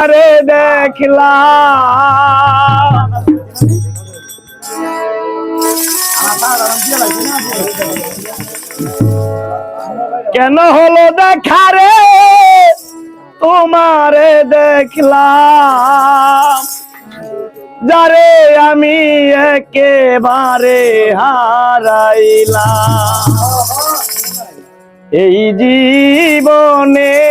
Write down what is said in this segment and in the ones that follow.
আরে দেখলাম। কেন হলো দেখা রে? তোমারে দেখলাম। যারে আমি একেবারে হারাইলাম। এই জীবনে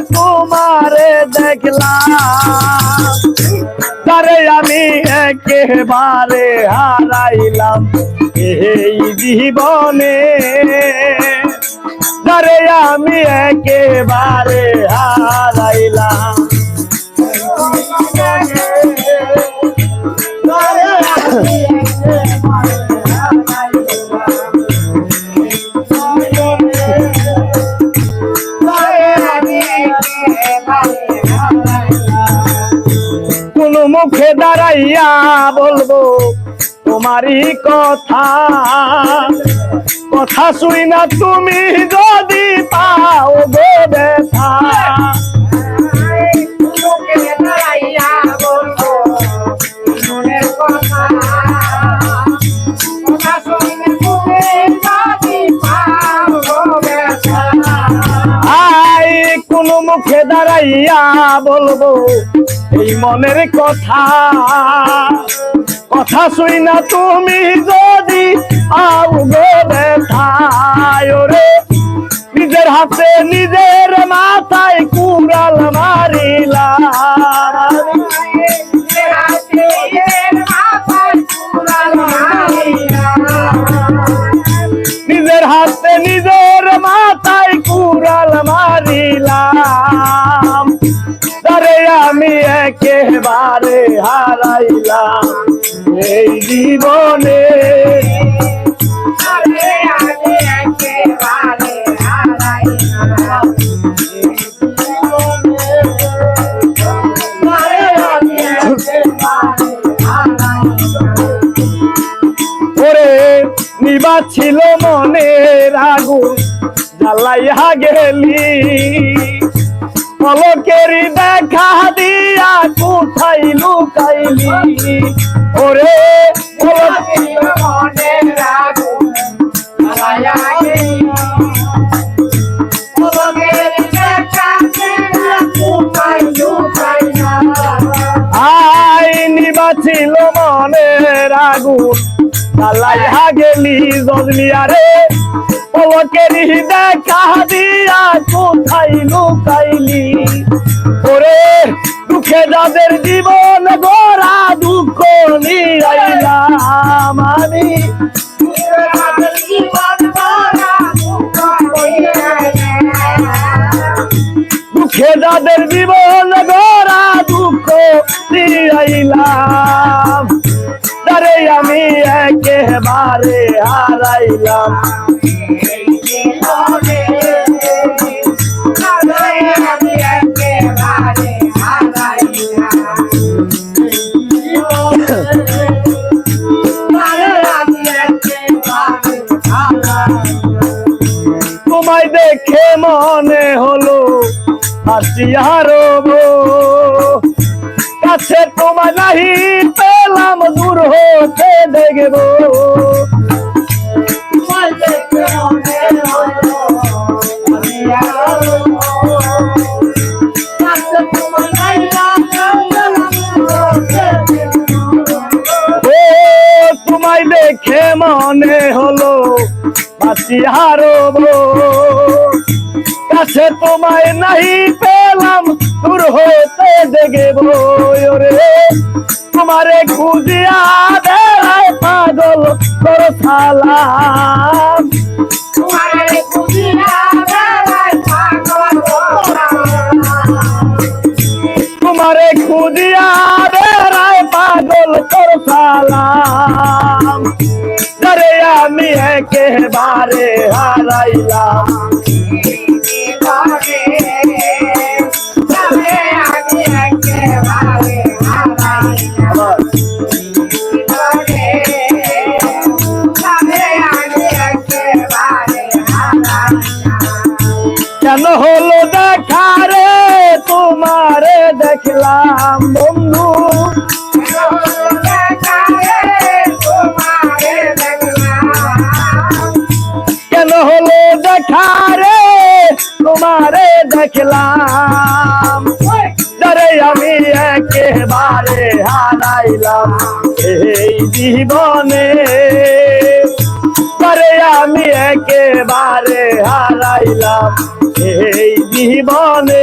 তোমারে দেখলাম। তারে আমি একেবারে হারাইলাম এই জীবনে। তারে আমি একেবারে হারাইলাম। কোন মুখে দাঁড়াইয়া বলব তোমারই কথা কথা শুই না তুমি যদি পাও গো ব্যথা। মুখে দাঁড়াইয়া বলব, এই মনের কথা। কথা শুই না তুমি যদি ওরে। নিজের হাতে নিজের মাথায় কুড়াল মারিলাম মারিলাম তারে আমি একেবারে হারাইলাম। এই জীবনে নিবা ছিল মনের আগুন জ্বালাইয়া গেলি। পলকেরি দেখা দিয়া কোথায় লুকাইলি? ওরে ছিল মনের আগুন জ্বালাইয়া গেলি জজলিয়া রে। পলকেরি দেখা দিয়া কোথায় লুকাইলি ওরে, দুঃখে যাদের জীবন গোরা দুঃখ নিরাইলাম আমি। দুঃখে যাদের জীবন গোরা দুঃখ নিরাইলাম। তারে আমি একেবারে হারাইলাম। রব কাছে তোমায় নাহি পেলাম দূর হতে দেখব। তোমায় দেখে মনে হলো হাসিয়া রব কাছে তোমায় নাহি পেলাম দূর হতে দেখব রে তোমারে খুঁজিয়া দেয় পাগল তোর সালাম। খুদিয়া বেড়ায় পাগল তোর সালাম। আমি একেবারে হারাইলাম। দেখলাম বন্ধু। কেন হলো দেখা রে? তোমারে দেখলাম। আরে আমি একেবারে হারাইলাম এই জীবনে। আরে আমি একেবারে হারাইলাম এই জীবনে।